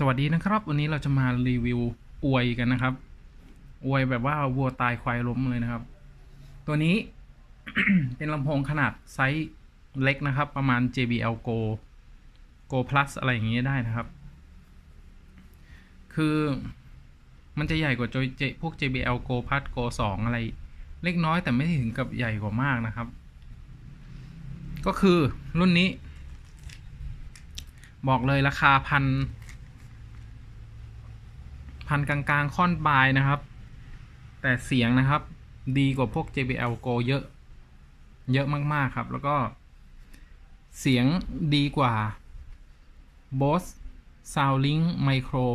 สวัสดีนะครับ วันนี้เราจะมารีวิวอวยกันนะครับ อวยแบบว่าวัวตายควายล้มเลยนะครับ ตัวนี้ เป็นลำโพงขนาดไซส์เล็กนะครับ ประมาณ JBL Go Go Plus อะไรอย่างเงี้ยได้นะครับ คือมันจะใหญ่กว่า J พวก JBL Go Plus Go 2 อะไร เล็กน้อยแต่ไม่ถึงกับใหญ่กว่ามากนะครับ ก็คือรุ่นนี้ บอกเลยราคาพัน พันกลางๆ ค่อนปลายนะครับ แต่เสียงนะครับ ดีกว่าพวก JBL Go เยอะ เยอะมากๆครับ แล้วก็เสียงดีกว่า Bose Soundlink Micro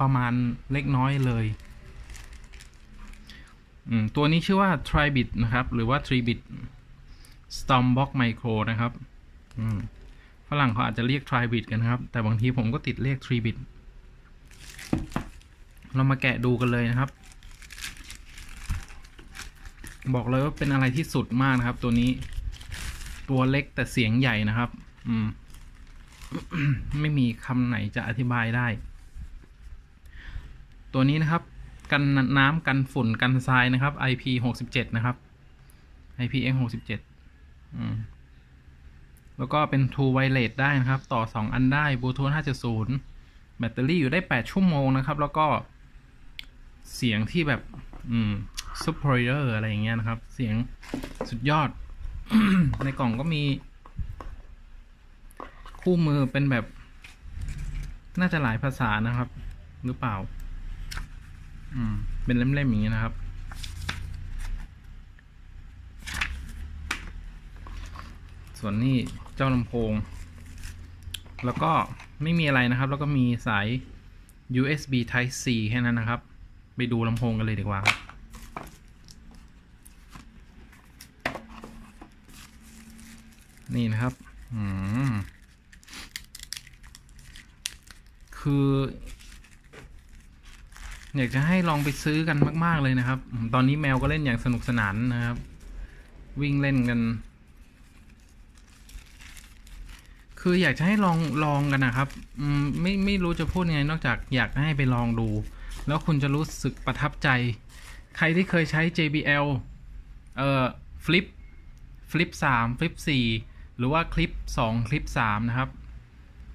ประมาณเล็กน้อยเลยตัวนี้ชื่อว่า Tribit นะครับ หรือว่า Tribit Stormbox Micro นะครับฝรั่งเขาอาจจะเรียก Tribit กันนะครับ แต่บางทีผมก็ติดเรียก Tribit เรามาแกะดูกันเลยนะครับ บอกเลยว่าเป็นอะไรที่สุดมากนะครับ ตัวนี้ ตัวเล็กแต่เสียงใหญ่นะครับ อืม ไม่มีคำไหนจะอธิบายได้ ตัวนี้นะครับ กันน้ำกันฝุ่นกันทรายนะครับ IP หกสิบเจ็ดนะครับ IPX หกสิบเจ็ดอืมแล้วก็เป็น True Wireless ได้นะครับ ต่อสองอันได้ Bluetooth 5.0 แบตเตอรี่อยู่ได้ 8 ชั่วโมงนะครับ แล้วก็ เสียงที่แบบ อืม superior อะไรอย่างเงี้ยนะครับ เสียงสุดยอด ในกล่องก็มี คู่มือเป็นแบบ น่าจะหลายภาษานะครับ หรือเปล่า อืม เป็นเล่มๆอย่างเงี้ยนะครับ ส่วนนี้เจ้าลำโพง แล้วก็ไม่มีอะไรนะครับ แล้วก็มีสาย USB Type C แค่นั้นนะครับ ไปดูลำโพงกันเลยดีกว่าครับนี่นะครับ อืม คือ อยากจะให้ลองไปซื้อกันมาก ๆ เลยนะครับ ตอนนี้แมวก็เล่นอย่างสนุกสนานนะครับ วิ่งเล่นกัน คืออยากจะให้ลองลองกันนะครับ ไม่ไม่รู้จะพูดยังไงนอกจากอยากให้ไปลองดู แล้วคุณจะรู้สึกประทับใจ ใครที่เคยใช้ JBL เอ่อ Flip Flip 3 Flip 4 หรือว่าคลิป 2 คลิป 3 นะครับ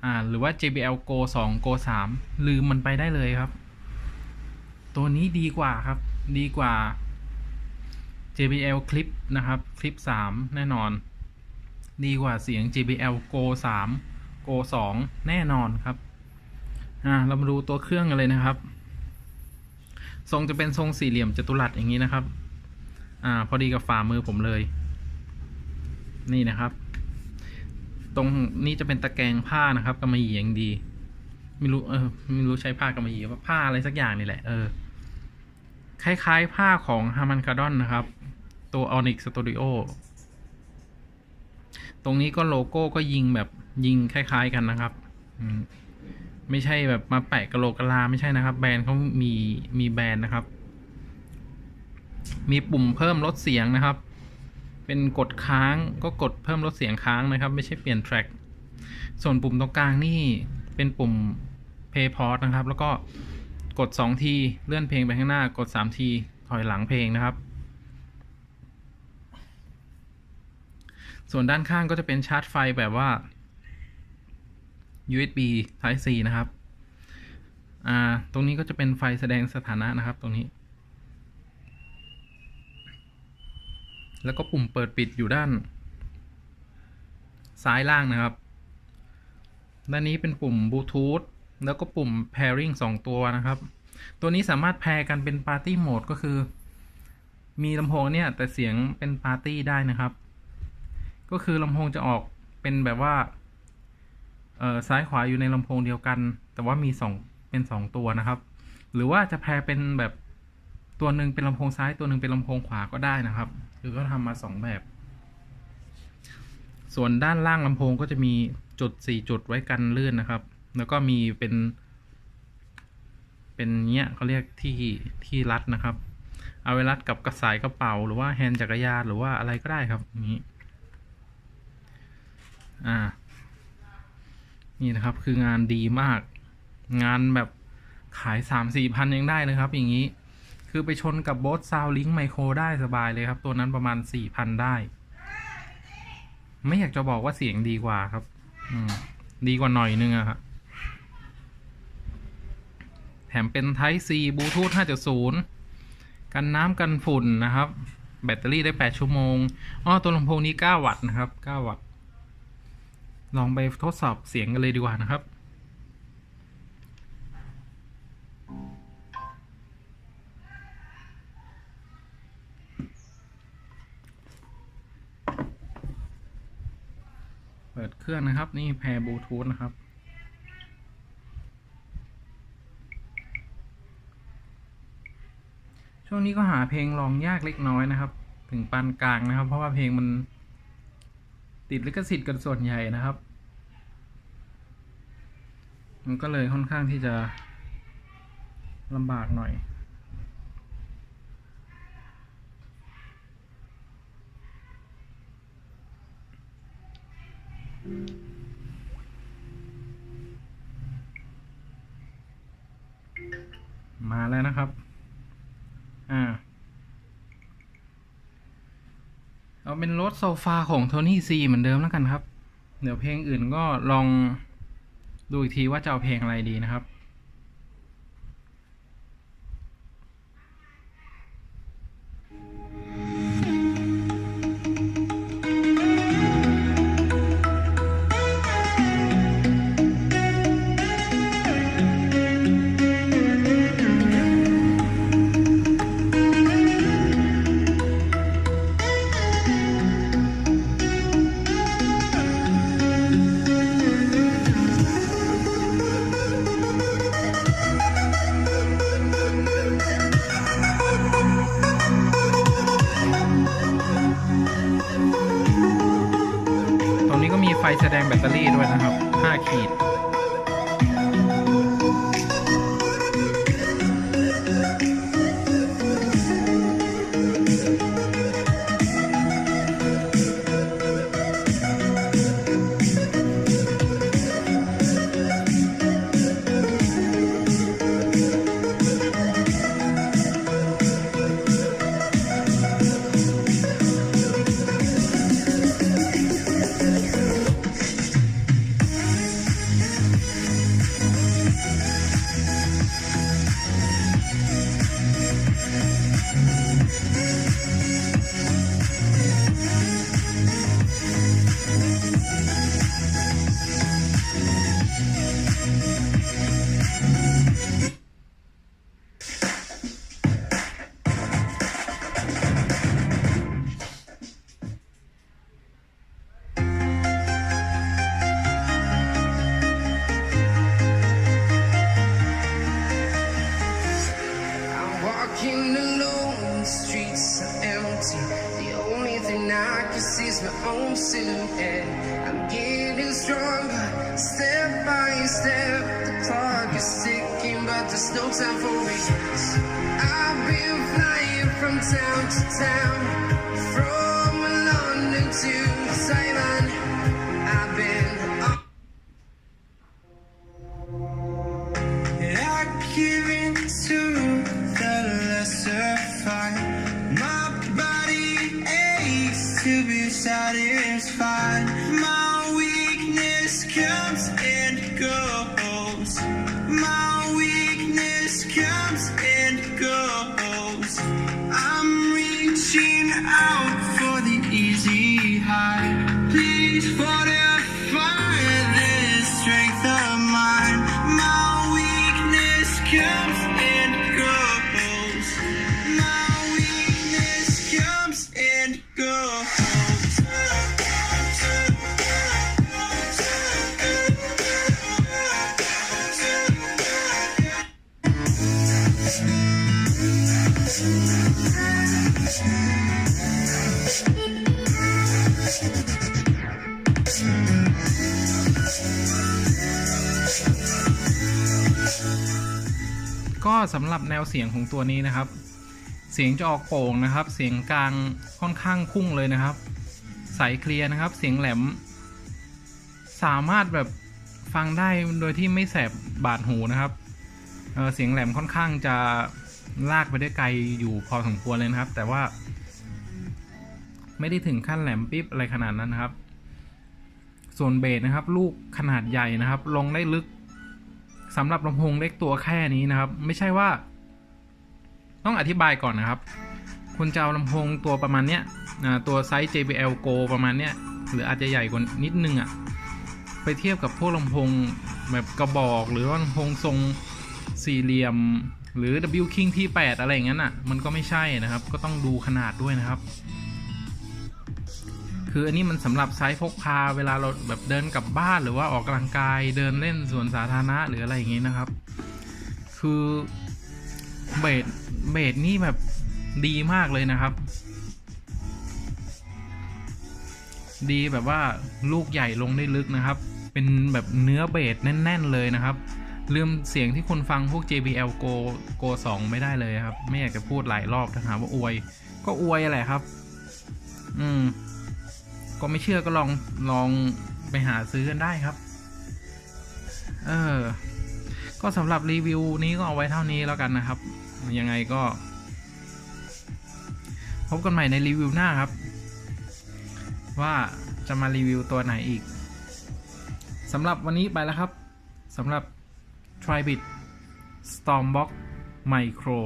อ่า หรือว่า JBL Go 2 Go 3 ลืมมันไปได้เลยครับ ตัวนี้ดีกว่าครับ ดีกว่า JBL คลิปนะครับคลิป3แน่นอน ดีกว่าเสียง JBL Go 3 Go 2 แน่นอนครับ อ่า เรามาดูตัวเครื่องกันเลยนะครับ ทรงจะเป็นทรงสี่เหลี่ยมจัตุรัสอย่างนี้นะครับ อ่า พอดีกับฝ่ามือผมเลย นี่นะครับ ตรงนี้จะเป็นตะแกรงผ้านะครับกำมะหยี่อย่างดี ไม่รู้เออไม่รู้ใช้ผ้ากำมะหยี่ว่าผ้าอะไรสักอย่างนี่แหละเออคล้ายๆผ้าของ Harman Kardon นะครับ ตัว Onyx Studio ตรงนี้ก็โลโก้ก็ยิงแบบยิงคล้าย ๆ กันนะครับอืม ไม่ใช่แบบมาแปะกะโหลกกะลาไม่ใช่นะครับ แบรนด์เขามีมีแบรนด์นะครับ มีปุ่มเพิ่มลดเสียงนะครับ เป็นกดค้างก็กดเพิ่มลดเสียงค้างนะครับ ไม่ใช่เปลี่ยนแทร็กส่วนปุ่มตรงกลางนี่เป็นปุ่ม play pause นะครับ แล้วก็กด 2 ที เลื่อนเพลงไปข้างหน้ากด 3 ที ถอยหลังเพลงนะครับ ส่วนด้านข้างก็จะเป็นชาร์จไฟแบบว่า USB Type C นะครับ อ่า ตรงนี้ก็จะเป็นไฟแสดงสถานะนะครับ ตรงนี้ แล้วก็ปุ่มเปิดปิดอยู่ด้าน ซ้ายล่างนะครับ ด้านนี้เป็นปุ่มบลูทูธแล้วก็ปุ่ม pairing 2 ตัวนะครับ ตัวนี้สามารถแพรกันเป็นปาร์ตี้โหมดก็คือ มีลำโพงเนี่ย แต่เสียงเป็นปาร์ตี้ได้นะครับ ก็คือลำโพงจะออกเป็นแบบว่า เอ่อซ้ายขวาอยู่ในลำโพงเดียวกัน แต่ว่ามีสองเป็นสองตัวนะครับ หรือว่าจะแพรเป็นแบบตัวหนึ่งเป็นลำโพงซ้ายตัวหนึ่งเป็นลำโพงขวาก็ได้นะครับคือก็ทำมาสองแบบ ส่วนด้านล่างลำโพงก็จะมีจุดสี่จุดไว้กันเลื่อนนะครับ แล้วก็มีเป็น เป็นเนี้ยเขาเรียกที่ที่รัดนะครับ เอาไว้รัดกับกระสายกระเป๋า หรือว่าแฮนด์จักรยานหรือว่าอะไรก็ได้ครับนี้ อ่า นี่นะครับคืองานดีมาก งานแบบขายสามสี่พันยังได้เลยครับ อย่างนี้ คือไปชนกับโบสซาวลิงไมโครได้สบายเลยครับ ตัวนั้นประมาณสี่พันได้ ไม่อยากจะบอกว่าเสียงดีกว่าครับ อืมดีกว่าหน่อยนึงอะครับแถมเป็น Type C บลูทูธ5.0 กันน้ำกันฝุ่นนะครับ แบตเตอรี่ได้ 8 ชั่วโมง อ้อ ตัวลำโพงนี้ 9 วัตต์นะครับ 9 วัตต์ ลองไปทดสอบเสียงกันเลยดีกว่านะครับเปิดเครื่องนะครับ นี่แพร์บลูทูธนะครับ ช่วงนี้ก็หาเพลงลองยากเล็กน้อยนะครับ ถึงปานกลางนะครับ เพราะว่าเพลงมัน ติดลิขสิทธิ์กันส่วนใหญ่นะครับ มันก็เลยค่อนข้างที่จะลำบากหน่อยม ถโซฟาของโทนี่ซีเหมือนเดิมแล้วกันครับ เดี๋ยวเพลงอื่นก็ลองดูอีกทีว่าจะเอาเพลงอะไรดีนะครับ ด้วยนะครับ 5 ขีด no time for regrets. I've been flying from town to town, from London to Thailand. I've been up. I give in to the lesser fight. My body aches to be satisfied. My comes สำหรับแนวเสียงของตัวนี้นะครับ เสียงจะออกโป่งนะครับ เสียงกลางค่อนข้างพุ่งเลยนะครับใสเคลียร์นะครับ เสียงแหลม สามารถแบบฟังได้โดยที่ไม่แสบบาดหูนะครับเเสียงแหลมค่อนข้างจะลากไปได้ไกลอยู่พอสมควรเลยนะครับ แต่ว่า ไม่ได้ถึงขั้นแหลมปิ๊บอะไรขนาดนั้นนะครับ ส่วนเบสนะครับ ลูกขนาดใหญ่นะครับ ลงได้ลึก สำหรับลำโพงเล็กตัวแค่นี้นะครับ ไม่ใช่ว่า ต้องอธิบายก่อนนะครับ คุณจะเอาลำโพงตัวประมาณเนี้ยตัวไซส์ JBL Go ประมาณเนี้ยหรืออาจจะใหญ่กว่านิดนึงอะ่ะไปเทียบกับพวกลำโพงแบบกระบอกหรือว่าลำโพงทรงสี่เหลี่ยม หรือ W King T8 อะไรอย่างนั้นอะ มันก็ไม่ใช่นะครับ ก็ต้องดูขนาดด้วยนะครับ คืออันนี้มันสำหรับไซส์พกพาเวลาเราแบบเดินกลับบ้านหรือว่าออกกำลังกายเดินเล่นสวนสาธารณะหรืออะไรอย่างงี้นะครับ คือเบสเบสนี่แบบดีมากเลยนะครับ ดีแบบว่าลูกใหญ่ลงได้ลึกนะครับ เป็นแบบเนื้อเบสแน่น ๆ เลยนะครับลืมเสียงที่คุณฟังพวก JBL Go Go 2 ไม่ได้เลยครับ ไม่อยากจะพูดหลายรอบถ้าหาว่าอวย ก็อวยแหละครับ อืม ก็ไม่เชื่อก็ลองลองไปหาซื้อกันได้ครับ เออ ก็สำหรับรีวิวนี้ก็เอาไว้เท่านี้แล้วกันนะครับ ยังไงก็ พบกันใหม่ในรีวิวหน้าครับ ว่าจะมารีวิวตัวไหนอีกสำหรับวันนี้ไปแล้วครับสำหรับ Tribit Stormbox Micro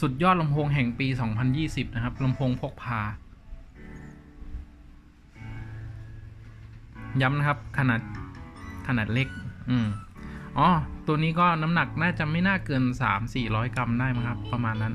สุดยอดลำโพงแห่งปี 2020 นะครับลำโพงพกพา ย้ำนะครับขนาดขนาดเล็ก อืมอ๋อ ตัวนี้ก็น้ำหนักน่าจะไม่น่าเกิน 3-400 กรัมได้มั้งครับ ประมาณนั้น